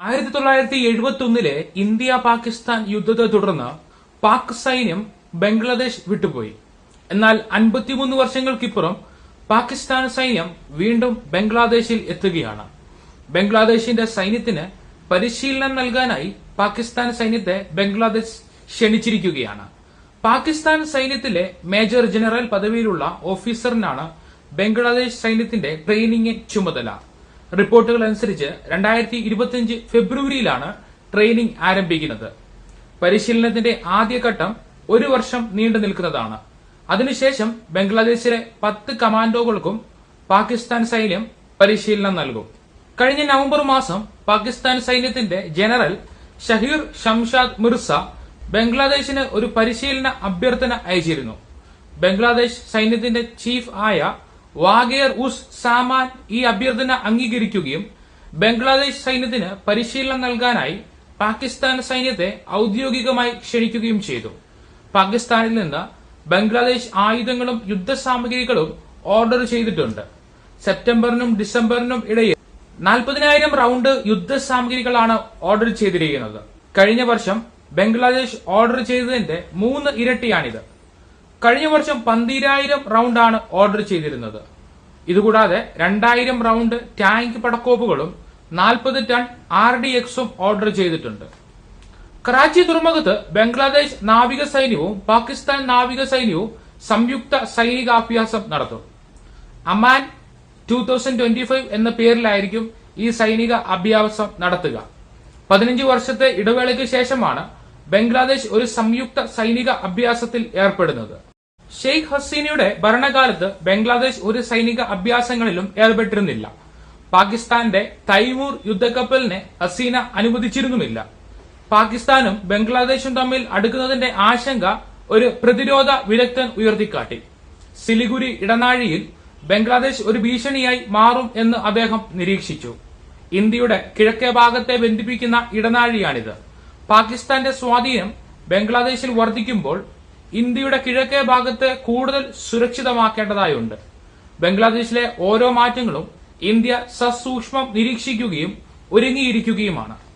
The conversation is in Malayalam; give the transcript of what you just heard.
ആയിരത്തി തൊള്ളായിരത്തി എഴുപത്തി ഒന്നിലെ ഇന്ത്യ പാകിസ്ഥാൻ യുദ്ധത്തെ തുടർന്ന് പാക് സൈന്യം ബംഗ്ലാദേശ് വിട്ടുപോയി. എന്നാൽ അൻപത്തിമൂന്ന് വർഷങ്ങൾക്കിപ്പുറം പാകിസ്ഥാൻ സൈന്യം വീണ്ടും ബംഗ്ലാദേശിൽ എത്തുകയാണ്. ബംഗ്ലാദേശിന്റെ സൈന്യത്തിന് പരിശീലനം നൽകാനായി പാകിസ്ഥാൻ സൈന്യത്തെ ബംഗ്ലാദേശ് ക്ഷണിച്ചിരിക്കുകയാണ്. പാകിസ്ഥാൻ സൈന്യത്തിലെ മേജർ ജനറൽ പദവിയിലുള്ള ഓഫീസറിനാണ് ബംഗ്ലാദേശ് സൈന്യത്തിന്റെ ട്രെയിനിങ് ചുമതല. റിപ്പോർട്ടുകൾ അനുസരിച്ച് രണ്ടായിരത്തി ഇരുപത്തിയഞ്ച് ഫെബ്രുവരിയിലാണ് ട്രെയിനിംഗ് ആരംഭിക്കുന്നത്. പരിശീലനത്തിന്റെ ആദ്യഘട്ടം ഒരു വർഷം നീണ്ടു നിൽക്കുന്നതാണ്. അതിനുശേഷം ബംഗ്ലാദേശിലെ പത്ത് കമാൻഡോകൾക്കും പാകിസ്ഥാൻ സൈന്യം പരിശീലനം നൽകും. കഴിഞ്ഞ നവംബർ മാസം പാകിസ്ഥാൻ സൈന്യത്തിന്റെ ജനറൽ ഷഹീർ ഷംഷാദ് മിർസ ബംഗ്ലാദേശിന് ഒരു പരിശീലന അഭ്യർത്ഥന അയച്ചിരുന്നു. ബംഗ്ലാദേശ് സൈന്യത്തിന്റെ ചീഫ് ആയ വാഗേർ ഉസ് സാമാൻ ഈ അഭ്യർത്ഥന അംഗീകരിക്കുകയും ബംഗ്ലാദേശ് സൈന്യത്തിന് പരിശീലനം നൽകാനായി പാകിസ്ഥാൻ സൈന്യത്തെ ഔദ്യോഗികമായി ക്ഷണിക്കുകയും ചെയ്തു. പാകിസ്ഥാനിൽ നിന്ന് ബംഗ്ലാദേശ് ആയുധങ്ങളും യുദ്ധസാമഗ്രികളും ഓർഡർ ചെയ്തിട്ടുണ്ട്. സെപ്റ്റംബറിനും ഡിസംബറിനും ഇടയിൽ നാൽപ്പതിനായിരം റൗണ്ട് യുദ്ധസാമഗ്രികളാണ് ഓർഡർ ചെയ്തിരിക്കുന്നത്. കഴിഞ്ഞ വർഷം ബംഗ്ലാദേശ് ഓർഡർ ചെയ്തതിന്റെ മൂന്ന് ഇരട്ടിയാണിത്. കഴിഞ്ഞ വർഷം പന്തിരായിരം റൗണ്ടാണ് ഓർഡർ ചെയ്തിരുന്നത്. ഇതുകൂടാതെ രണ്ടായിരം റൗണ്ട് ടാങ്ക് പടക്കോപ്പുകളും നാൽപ്പത് ടൺ ആർ ഡി എക്സും ഓർഡർ ചെയ്തിട്ടുണ്ട്. കറാച്ചി തുറമുഖത്ത് ബംഗ്ലാദേശ് നാവിക സൈന്യവും പാകിസ്ഥാൻ നാവിക സൈന്യവും സംയുക്ത സൈനികാഭ്യാസം നടത്തും. Aman two thousand twenty five എന്ന പേരിലായിരിക്കും ഈ സൈനിക അഭ്യാസം നടത്തുക. പതിനഞ്ച് വർഷത്തെ ഇടവേളയ്ക്ക് ശേഷമാണ് ബംഗ്ലാദേശ് ഒരു സംയുക്ത സൈനിക അഭ്യാസത്തിൽ ഏർപ്പെടുന്നത്. ഷെയ്ഖ് ഹസീനയുടെ ഭരണകാലത്ത് ബംഗ്ലാദേശ് ഒരു സൈനിക അഭ്യാസങ്ങളിലും ഏർപ്പെട്ടിരുന്നില്ല. പാകിസ്ഥാന്റെ തൈമൂർ യുദ്ധക്കപ്പലിനെ ഹസീന അനുവദിച്ചിരുന്നുമില്ല. പാകിസ്ഥാനും ബംഗ്ലാദേശും തമ്മിൽ അടുക്കുന്നതിന്റെ ആശങ്ക ഒരു പ്രതിരോധ വിദഗ്ധൻ ഉയർത്തിക്കാട്ടി. സിലിഗുരി ഇടനാഴിയിൽ ബംഗ്ലാദേശ് ഒരു ഭീഷണിയായി മാറും എന്ന് അദ്ദേഹം നിരീക്ഷിച്ചു. ഇന്ത്യയുടെ കിഴക്കേ ഭാഗത്തെ ബന്ധിപ്പിക്കുന്ന ഇടനാഴിയാണിത്. പാകിസ്ഥാന്റെ സ്വാധീനം ബംഗ്ലാദേശിൽ വർദ്ധിക്കുമ്പോൾ ഇന്ത്യയുടെ കിഴക്കേ ഭാഗത്ത് കൂടുതൽ സുരക്ഷിതമാക്കേണ്ടതായുണ്ട്. ബംഗ്ലാദേശിലെ ഓരോ മാറ്റങ്ങളും ഇന്ത്യ സസൂക്ഷ്മം നിരീക്ഷിക്കുകയും ഒരുങ്ങിയിരിക്കുകയുമാണ്.